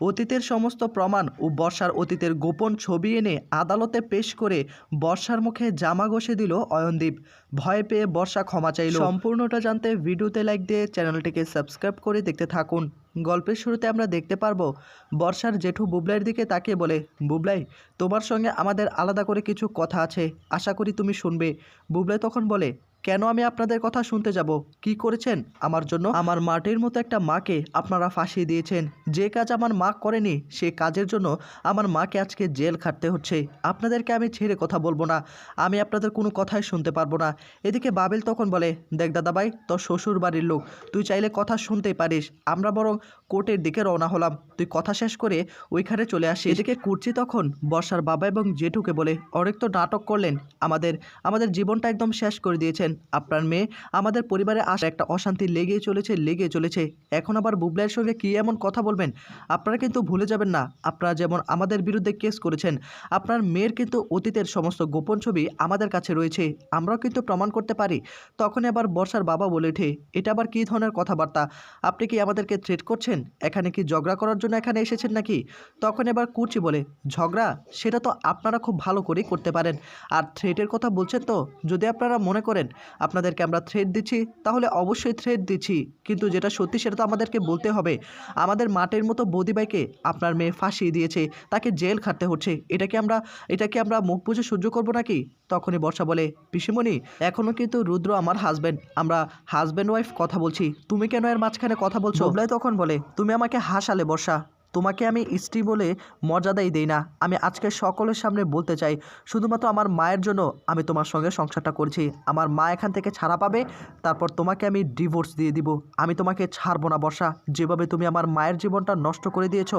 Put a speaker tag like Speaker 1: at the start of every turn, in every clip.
Speaker 1: অতীতের সমস্ত প্রমাণ ও বর্ষার অতীতের গোপন ছবি এনে আদালতে পেশ করে বর্ষার মুখে জামা ঘষে দিল অয়নদীপ। ভয় পেয়ে বর্ষা ক্ষমা চাইল। সম্পূর্ণটা জানতে ভিডিওতে লাইক দিয়ে চ্যানেলটিকে সাবস্ক্রাইব করে দেখতে থাকুন। গল্পের শুরুতে আমরা দেখতে পারব, বর্ষার জেঠু বুবলাইয়ের দিকে তাকিয়ে বলে, বুবলাই, তোমার সঙ্গে আমাদের আলাদা করে কিছু কথা আছে। আশা করি তুমি শুনবে। বুবলাই তখন বলে কেন আমি আপনাদের কথা শুনতে যাব? কি করেছেন? আমার জন্য আমার মাটির মতো একটা মাকে আপনারা ফাঁসিয়ে দিয়েছেন। যে কাজ আমার মা করেনি, সে কাজের জন্য আমার মাকে আজকে জেল খাটতে হচ্ছে। আপনাদেরকে আমি ছেড়ে কথা বলব না। আমি আপনাদের কোনো কথাই শুনতে পারব না। এদিকে বাবেল তখন বলে, দেখ দাদাভাই, তোর শ্বশুর বাড়ির লোক, তুই চাইলে কথা শুনতেই পারিস। আমরা বরং কোর্টের দিকে রওনা হলাম। তুই কথা শেষ করে ওইখানে চলে আসি এদিকে কুর্চি তখন বর্ষার বাবা এবং জেঠুকে বলে, অনেক তো নাটক করলেন। আমাদের আমাদের জীবনটা একদম শেষ করে দিয়েছেন। আপনার মেয়ে আমাদের পরিবারে আসা। একটা অশান্তি লেগেই চলেছে লেগে চলেছে। এখন আবার বুবলাইয়ের সঙ্গে কী এমন কথা বলবেন? আপনারা কিন্তু ভুলে যাবেন না। আপনারা যেমন আমাদের বিরুদ্ধে কেস করেছেন, আপনার মেয়ের কিন্তু অতীতের সমস্ত গোপন ছবি আমাদের কাছে রয়েছে। আমরাও কিন্তু প্রমাণ করতে পারি। তখন আবার বর্ষার বাবা বলে ওঠে, এটা আবার কী ধরনের কথাবার্তা? আপনি কি আমাদেরকে থ্রেট করছেন? এখানে কি ঝগড়া করার জন্য এখানে এসেছেন নাকি? তখন এবার কুর্চি বলে, ঝগড়া? সেটা তো আপনারা খুব ভালো করেই করতে পারেন। আর থ্রেটের কথা বলছেন তো? যদি আপনারা মনে করেন আপনাদেরকে আমরা থ্রেড দিচ্ছি, তাহলে অবশ্যই থ্রেড দিচ্ছি। কিন্তু যেটা সত্যি সেটা তো আমাদেরকে বলতে হবে। আমাদের মাটির মতো বদিবাইকে আপনার মেয়ে ফাঁসিয়ে দিয়েছে, তাকে জেল খাটতে হচ্ছে। এটাকে আমরা এটাকে আমরা মুখ বুঝে সহ্য করব নাকি? তখনই বর্ষা বলে, পিসিমণি এখনও কিন্তু রুদ্র আমার হাজব্যান্ড আমরা হাজব্যান্ড ওয়াইফ কথা বলছি। তুমি কেন এর মাঝখানে কথা বলছো? ববলাই তখন বলে, তুমি আমাকে হাসালে বর্ষা। তোমাকে আমি স্ত্রী বলে মর্যাদাই দেই না। আমি আজকে সকলের সামনে বলতে চাই, শুধুমাত্র আমার মায়ের জন্য আমি তোমার সঙ্গে সংসারটা করছি। আমার মা এখান থেকে ছাড়া পাবে, তারপর তোমাকে আমি ডিভোর্স দিয়ে দিব। আমি তোমাকে ছাড়বো না, বর্ষা। যেভাবে তুমি আমার মায়ের জীবনটা নষ্ট করে দিয়েছ,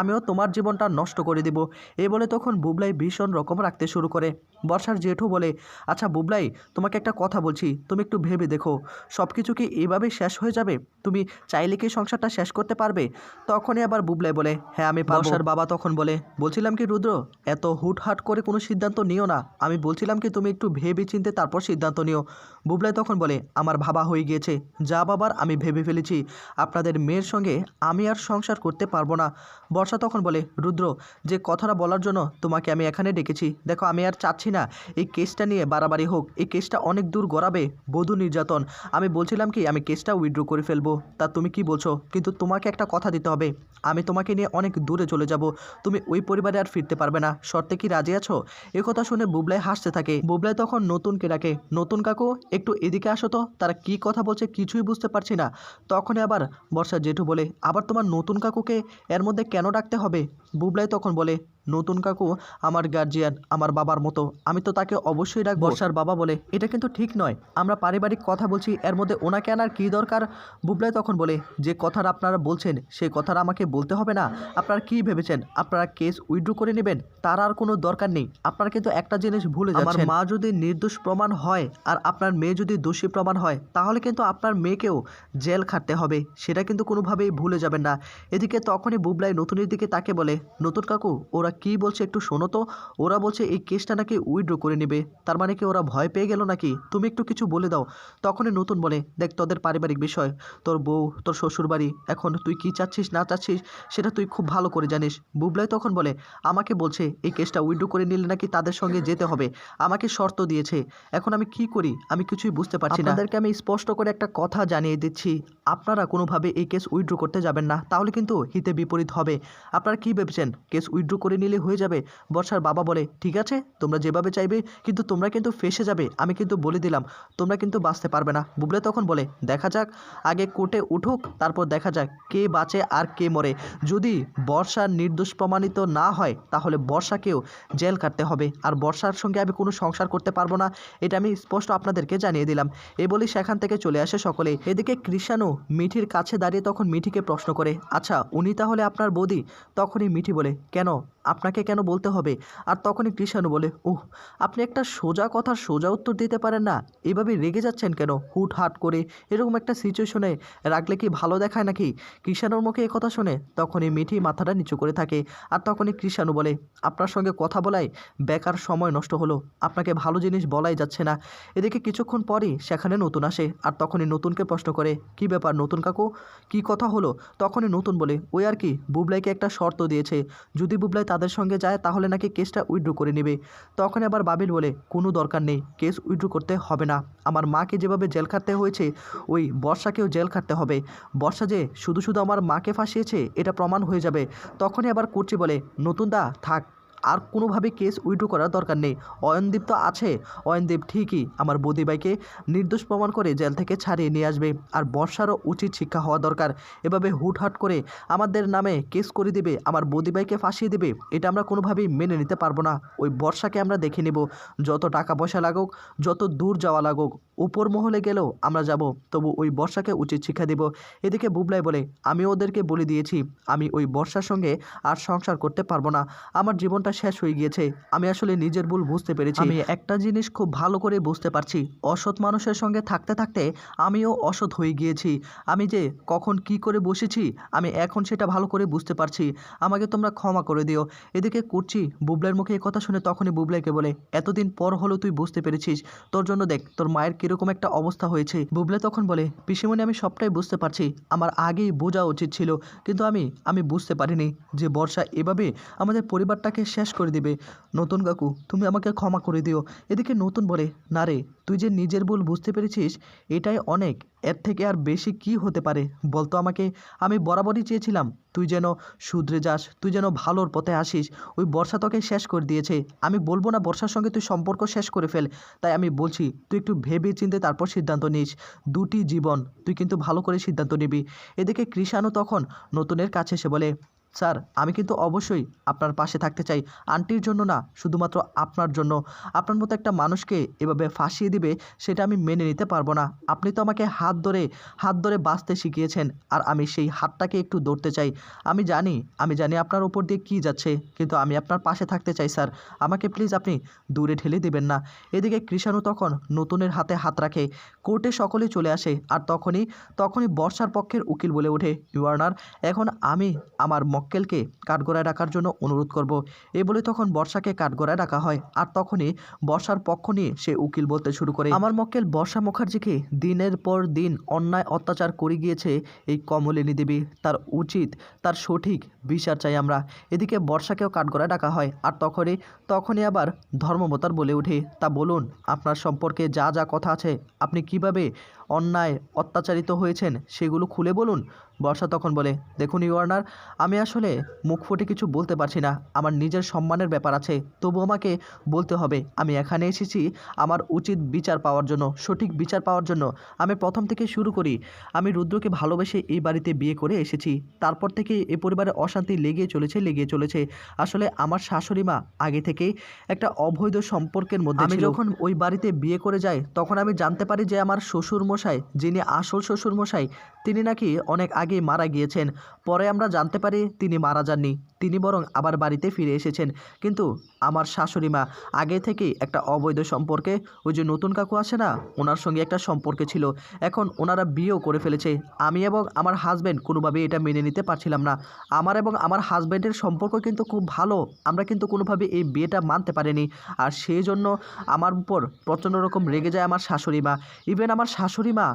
Speaker 1: আমিও তোমার জীবনটা নষ্ট করে দিব। এই বলে তখন বুবলাই ভীষণ রকম রাখতে শুরু করে। বর্ষার জেঠু বলে আচ্ছা বুবলাই, তোমাকে একটা কথা বলছি, তুমি একটু ভেবে দেখো। সব কিছু কি এভাবেই শেষ হয়ে যাবে? তুমি চাইলে কি সংসারটা শেষ করতে পারবে? তখনই আবার বুবলাই বলে হ্যাঁ আমি বর্ষার বাবা তখন বলে, বলছিলাম কি রুদ্র, এত হুটহাট করে কোনো সিদ্ধান্ত নিও না। আমি বলছিলাম কি তুমি একটু ভেবে চিনতে তারপর সিদ্ধান্ত নিও। বুবলাই তখন বলে, আমার ভাবা হয়ে গিয়েছে। যা বাবার আমি ভেবে ফেলেছি। আপনাদের মেয়ের সঙ্গে আমি আর সংসার করতে পারব না। বর্ষা তখন বলে, রুদ্র, যে কথাটা বলার জন্য তোমাকে আমি এখানে ডেকেছি, দেখো, আমি আর চাচ্ছি না। এই কেসটা নিয়ে বাড়াবাড়ি হোক, এই কেসটা অনেক দূর গড়াবে, বধূ নির্যাতন। আমি বলছিলাম কি, আমি কেসটা উইথড্র করে ফেলব। তা তুমি কি বলছো? কিন্তু তোমাকে একটা কথা দিতে হবে। আমি তোমাকে নিয়ে অনেক দূরে চলে যাব। তুমি ওই পরিবারে আর ফিরতে পারবে না। শর্তে কি রাজি আছো? এ কথা শুনে বুবলাই হাসতে থাকে। বুবলাই তখন নতুনকে ডাকে, নতুন কাকু, একটু এদিকে আসো তো। তারা কি কথা বলছে কিছুই বুঝতে পারছি না। তখনই আবার বর্ষা জেঠু বলে, আবার তোমার নতুন কাকুকে এর মধ্যে কেন ডাকতে হবে? বুবলাই তখন বলে নতুন কাকু আমার গার্জিয়ান আমার বাবার মতো। আমি তো তাকে অবশ্যই ডাক বর্ষার বাবা বলে এটা কিন্তু ঠিক নয়। আমরা পারিবারিক কথা বলছি এর মধ্যে ওনাকে আনার কী দরকার? বুবলাই তখন বলে যে কথাটা আপনারা বলছেন সেই কথাটা আমাকে বলতে হবে না। আপনারা কি ভেবেছেন? আপনারা কেস উইথড্র করে নেবেন? তার আর কোনো দরকার নেই। আপনার কিন্তু একটা জিনিস ভুলে আমার মা যদি নির্দোষ প্রমাণ হয় আর আপনার মেয়ে যদি দোষী প্রমাণ হয় তাহলে কিন্তু আপনার মেয়েকেও জেল খাটতে হবে। সেটা কিন্তু কোনোভাবেই ভুলে যাবেন না। এদিকে তখনই বুবলাই নতুনের দিকে তাকে বলে নতুন কাকু ওরা কি বলছে একটু শোনো তো। ওরা বলছে, এই কেসটা নাকি উইড্রো করে নেবে। তার মানে কি ওরা ভয় পেয়ে গেল নাকি? তুমি একটু কিছু বলে দাও। তখনই নতুন বলে, দেখ, তোদের পারিবারিক বিষয়। তোর বউ, তোর শ্বশুর বাড়ি এখন তুই কি চাচ্ছিস, না চাচ্ছিস, সেটা তুই খুব ভালো করে জানিস। বুবলাই তখন বলে, আমাকে বলছে, এই কেসটা উইড্রো করে নিলে নাকি তাদের সঙ্গে যেতে হবে। আমাকে শর্ত দিয়েছে। এখন আমি কি করি? আমি কিছুই বুঝতে পারছি না। তাদেরকে আমি স্পষ্ট করে একটা কথা জানিয়ে দিচ্ছি। আপনারা কোনোভাবে এই কেস উইড্রো করতে যাবেন না। তাহলে কিন্তু হিতে বিপরীত হবে। আপনারা কি ভেবেছেন? কেস উইড্রো করে নিলে হয়ে যাবে। বর্ষার বাবা বলে, ঠিক আছে, তোমরা যেভাবে চাইবে, কিন্তু তোমরা কিন্তু ফেসে যাবে। আমি কিন্তু বলে দিলাম, তোমরা কিন্তু বাঁচতে পারবে না। বুবলে তখন বলে, দেখা যাক, আগে কোর্টে উঠুক, তারপর দেখা যাক কে বাঁচে আর কে মরে। যদি বর্ষার নির্দোষ প্রমাণিত না হয়, তাহলে বর্ষাকেও জেল কাটতে হবে। আর বর্ষার সঙ্গে আমি কোনো সংসার করতে পারব না, এটা আমি স্পষ্ট আপনাদেরকে জানিয়ে দিলাম। এ বলি সেখান থেকে চলে আসে সকলে। এদিকে কৃষাণু মিঠির কাছে দাঁড়িয়ে তখন মিঠিকে প্রশ্ন করে আচ্ছা উনি তাহলে আপনার বৌদি? তখনই মিঠি বলে, কেন? আপনাকে কেন বলতে হবে? আর তখনই কৃষাণু বলে, উহ, আপনি একটা সোজা কথার সোজা উত্তর দিতে পারেন না? এভাবে রেগে যাচ্ছেন কেন? হুট হাট করে এরকম একটা সিচুয়েশনে রাখলে কি ভালো দেখায় নাকি? কৃষাণুর মুখে এ কথা শুনে তখনই মিঠি মাথাটা নিচু করে থাকে আর তখনই কৃষাণু বলে, আপনার সঙ্গে কথা বলায় বেকার সময় নষ্ট হলো। আপনাকে ভালো জিনিস বলাই যাচ্ছে না। এদিকে কিছুক্ষণ পরই সেখানে নতুন আসে আর তখনই নতুনকে প্রশ্ন করে, কি ব্যাপার নতুন কাকু? কি কথা হলো? তখনই নতুন বলে, ওই আর কি, বুবলাইকে একটা শর্ত দিয়েছে। যদি বুবলাই তাদের সঙ্গে যায়, তাহলে নাকি কেসটা উইথড্র করে নেবে। তখন আবার বাবিল বলে, কোনো দরকার নেই, কেস উইথড্র করতে হবে না। আমার মাকে যেভাবে জেল খাটতে হয়েছে, ওই বর্ষাকেও জেল খাটতে হবে। বর্ষা যে শুধু শুধু আমার মাকে ফাঁসিয়েছে, এটা প্রমাণ হয়ে যাবে। তখনই আবার কুর্চি বলে, নতুন দা, থাক। আর কোনোভাবে কেস উইড্রো করার দরকার নেই। অয়নদীপ তো আছে। অয়নদীপ ঠিকই আমার বৌদিবাইকে নির্দোষ প্রমাণ করে জেল থেকে ছাড়িয়ে নিয়ে আসবে। আর বর্ষারও উচিত শিক্ষা হওয়া দরকার। এভাবে হুটহাট করে আমাদের নামে কেস করে দেবে, আমার বৌদিবাইকে ফাঁসিয়ে দেবে, এটা আমরা কোনোভাবেই মেনে নিতে পারব না। ওই বর্ষাকে আমরা দেখে নেব। যত টাকা পয়সা লাগুক, যত দূর যাওয়া লাগুক, উপর মহলে গেলেও আমরা যাব। তবু ওই বর্ষাকে উচিত শিক্ষা দেব। এদিকে বুবলাই বলে, আমি ওদেরকে বলে দিয়েছি, আমি ওই বর্ষার সঙ্গে আর সংসার করতে পারব না। আমার জীবনটা শেষ হয়ে গিয়েছে। আমি আসলে নিজের ভুল বুঝতে পেরেছি। আমি একটা জিনিস খুব ভালো করে বুঝতে পারছি। অসৎ মানুষের সঙ্গে থাকতে থাকতে আমিও অসৎ হয়ে গিয়েছি। আমি যে কখন কি করে বসেছি আমি এখন সেটা ভালো করে বুঝতে পারছি। আমাকে তোমরা ক্ষমা করে দিও। এদিকে করছি বুবলাইয়ের মুখে এই কথা শুনে তখনই বুবলাইকে বলে এতদিন পর হলো তুই বুঝতে পেরেছিস। তোর জন্য দেখ তোর মায়ের কীরকম একটা অবস্থা হয়েছে। বুবলাই তখন বলে পিসিমণি আমি সবটাই বুঝতে পারছি। আমার আগেই বোঝা উচিত ছিল। কিন্তু আমি আমি বুঝতে পারিনি যে বর্ষা এভাবে আমাদের পরিবারটাকে শেষ করে দিবে। নতুন কাকু, তুমি আমাকে ক্ষমা করে দিও। এদিকে নতুন বলে, না রে, তুই যে নিজের ভুল বুঝতে পেরেছিস, এটাই অনেক। এর থেকে আর বেশি কি হতে পারে? বলতো আমাকে, আমি বরাবরই চেয়েছিলাম। তুই যেন শুধরে যাস, তুই যেন ভালোর পথে আসিস। ওই বর্ষা তোকে শেষ করে দিয়েছে। আমি বলব না বর্ষার সঙ্গে তুই সম্পর্ক শেষ করে ফেল। তাই আমি বলছি, তুই একটু ভেবে চিন্তে তারপর সিদ্ধান্ত নিস। দুটি জীবন, তুই কিন্তু ভালো করে সিদ্ধান্ত নিবি। এদিকে কৃষাণও তখন নতুনের কাছে এসে বলে স্যার, আমি কিন্তু অবশ্যই আপনার পাশে থাকতে চাই। আন্টির জন্য না, শুধুমাত্র আপনার জন্য। আপনার মতো একটা মানুষকে এভাবে ফাঁসিয়ে দিবে, সেটা আমি মেনে নিতে পারব না। আপনি তো আমাকে হাত ধরে হাত ধরে বাঁচতে শিখিয়েছেন, আর আমি সেই হাতটাকে একটু ধরতে চাই। আমি জানি আমি জানি আপনার উপর দিয়ে কী যাচ্ছে, কিন্তু আমি আপনার পাশে থাকতে চাই, স্যার। আমাকে প্লিজ আপনি দূরে ঠেলে দেবেন না। এদিকে কৃষাণু তখন নতুনের হাতে হাত রাখে। কোর্টে সকলেই চলে আসে, আর তখনই তখনই বর্ষার পক্ষের উকিল বলে ওঠে ইউয়ার্নার এখন আমি আমার মক্কেলকে কাঠগড়ায় রাখার জন্য অনুরোধ করব। এ বলে তখন বর্ষাকে কাঠগড়ায় রাখা হয় আর তখনই বর্ষার পক্ষ নিয়ে সে উকিল বলতে শুরু করে। আমার মক্কেল বর্ষা মুখার্জিকে দিনের পর দিন অন্যায় অত্যাচার করে গিয়েছে এই কমলিনী দেবী। তার উচিত, তার সঠিক বিচার চাই আমরা। এদিকে বর্ষাকেও কাঠগড়ায় ডাকা হয় আর তখনই তখনই আবার ধর্মবতার বলে ওঠে তা বলুন, আপনার সম্পর্কে যা যা কথা আছে, আপনি কীভাবে অন্যায় অত্যাচারিত হয়েছেন সেগুলো খুলে বলুন। বর্ষা তখন বলে দেখুন ইউয়ার্নার আমি আসলে মুখ ফুটে কিছু বলতে পারছি না। আমার নিজের সম্মানের ব্যাপার আছে। তবু আমাকে বলতে হবে আমি এখানে এসেছি আমার উচিত বিচার পাওয়ার জন্য সঠিক বিচার পাওয়ার জন্য। আমি প্রথম থেকে শুরু করি। আমি রুদ্রকে ভালোবেসে এই বাড়িতে বিয়ে করে এসেছি। তারপর থেকে এ পরিবারে অশান্তি লেগে চলেছে লেগে চলেছে। আসলে আমার শাশুড়ি মা আগে থেকেই একটা অবৈধ সম্পর্কের মধ্যে আমি যখন ওই বাড়িতে বিয়ে করে যাই তখন আমি জানতে পারি যে আমার শ্বশুর মশাই যিনি আসল শ্বশুর মশাই তিনি নাকি অনেক আগেই মারা গিয়েছেন। পরে আমরা জানতে পারি তিনি মারা যাননি। তিনি বরং আবার বাড়িতে ফিরে এসেছেন। কিন্তু আমার শাশুড়ি মা আগে থেকেই একটা অবৈধ সম্পর্কে ওই যে নতুন কাকু আসে না ওনার সঙ্গে একটা সম্পর্কে ছিল। এখন ওনারা বিয়েও করে ফেলেছে। আমি এবং আমার হাজব্যান্ড কোনোভাবে এটা মেনে নিতে পারছিলাম না। আমার এবং আমার হাজব্যান্ডের সম্পর্ক কিন্তু খুব ভালো। আমরা কিন্তু কোনোভাবে এই বিয়েটা মানতে পারিনি। আর সেই জন্য আমার উপর প্রচণ্ড রকম রেগে যায় আমার শাশুড়ি মা। ইভেন আমার শাশুড়ি মা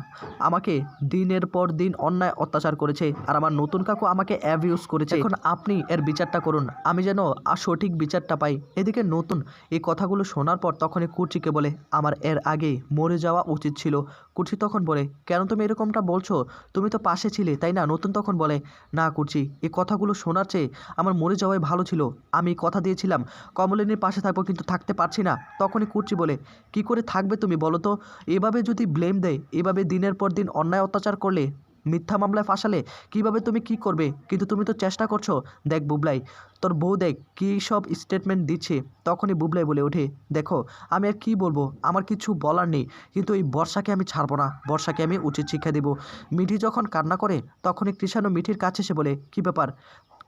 Speaker 1: আমাকে দিনের পর দিন অন্যায় অত্যাচার করেছে। আর আমার নতুন কাকু আমাকে অ্যাবিউজ করেছে। এখন আপনি এর বিচারটা করুন। আমি যেন আর সঠিক বিচারটা পাই। এদিকে নতুন এই কথাগুলো শোনার পর তখনই কুর্চিকে বলে, আমার এর আগে মরে যাওয়া উচিত ছিল। কুর্চি তখন বলে, কেন তুমি এরকমটা বলছো? তুমি তো পাশে ছিলে, তাই না? নতুন তখন বলে, না কুর্চি এই কথাগুলো শোনার চেয়ে আমার মরে যাওয়াই ভালো ছিল। আমি কথা দিয়েছিলাম, কমলিনীর পাশে থাকব কিন্তু থাকতে পারছি না। তখনই কুর্চি বলে, কি করে থাকবে তুমি বলো তো? এভাবে যদি ব্লেম দেয়, এভাবে দিনের পর দিন অন্যায় অত্যাচার করলে মিথ্যা মামলায় ফাঁসালে কীভাবে তুমি কি করবে? কিন্তু তুমি তো চেষ্টা করছ। দেখ বুবলাই, তোর বউ দেখ কী সব স্টেটমেন্ট দিচ্ছে, তখনই বুবলাই বলে ওঠে, দেখো, আমি আর কি বলব? আমার কিছু বলার নেই, কিন্তু এই বর্ষাকে আমি ছাড়বো না, বর্ষাকে আমি উচিত শিক্ষা দেব। মিঠি যখন কান্না করে, তখনই কৃষাণু মিঠির কাছে এসে বলে, কি ব্যাপার?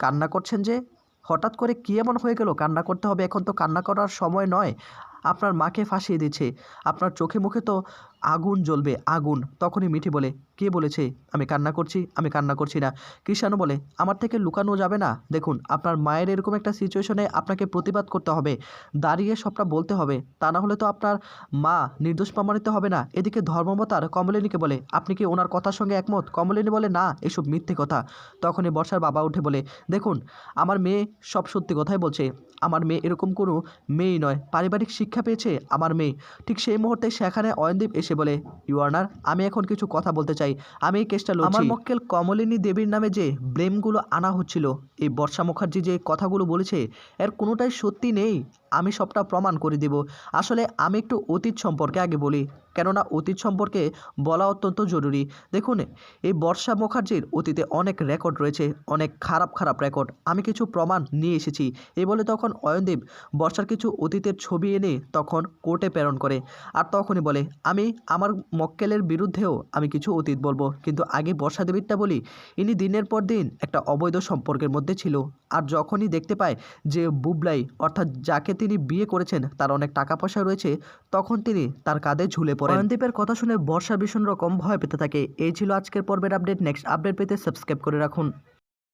Speaker 1: কান্না করছেন যে? হঠাৎ করে কী এমন হয়ে গেল? কান্না করতে হবে, এখন তো কান্না করার সময় নয়। আপনার মাকে ফাঁসিয়ে দিচ্ছে। আপনার চোখে মুখে তো আগুন জ্বলবে, আগুন। তখনই মিঠি বলে কে বলেছে? আমি কান্না করছি, আমি কান্না করছি না। কৃষাণু বলে, আমার থেকে লুকানো যাবে না। দেখুন, আপনার মায়ের এরকম একটা সিচুয়েশনে আপনাকে প্রতিবাদ করতে হবে। দাঁড়িয়ে সবটা বলতে হবে। তা না হলে তো আপনার মা নির্দোষ প্রমাণিত হবে না। এদিকে ধর্মবতার কমলিনীকে বলে, আপনি কি ওনার কথার সঙ্গে একমত? কমলিনী বলে, না, এসব মিথ্যে কথা। তখনই বর্ষার বাবা উঠে বলে, দেখুন, আমার মেয়ে সব সত্যি কথাই বলছে। আমার মেয়ে এরকম কোনো মেয়েই নয়। পারিবারিক শিক্ষা পেয়েছে আমার মেয়ে। ঠিক সেই মুহূর্তে সেখানে অয়নদীপ এসে বলে ইউয়ার্নার আমি এখন কিছু কথা বলতে চাই। আমি এই কেসটা লড়ছি। আমার মক্কেল কমলিনী দেবীর নামে যে ব্লেমগুলো আনা হচ্ছিল, এই বর্ষা মুখার্জি যে কথাগুলো বলেছে, এর কোনোটাই সত্যি নেই। আমি সবটা প্রমাণ করে দেব। আসলে আমি একটু অতীত সম্পর্কে আগে বলি, কেননা অতীত সম্পর্কে বলা অত্যন্ত জরুরি। দেখুন, এই বর্ষা মুখার্জির অতীতে অনেক রেকর্ড রয়েছে, অনেক খারাপ খারাপ রেকর্ড আমি কিছু প্রমাণ নিয়ে এসেছি। এই বলে তখন অয়নদীপ বর্ষার কিছু অতীতের ছবি এনে তখন কোর্টে প্রেরণ করে আর তখনই বলে, আমি আমার মক্কেলের বিরুদ্ধেও আমি কিছু অতীত বলব। কিন্তু আগে বর্ষা দেবীরটা বলি, ইনি দিনের পর দিন একটা অবৈধ সম্পর্কের মধ্যে ছিল। আর যখনই দেখতে পায় যে বুবলাই, অর্থাৎ যাকে তিনি বিয়ে করেছেন, তার অনেক টাকা পয়সা রয়েছে, তখন তিনি তার কাঁধে ঝুলে পড়েন। অয়নদীপের কথা শুনে বর্ষা ভীষণ রকম ভয় পেতে থাকে। এই ছিল আজকের পর্বের আপডেট। নেক্সট আপডেট পেতে সাবস্ক্রাইব করে রাখুন।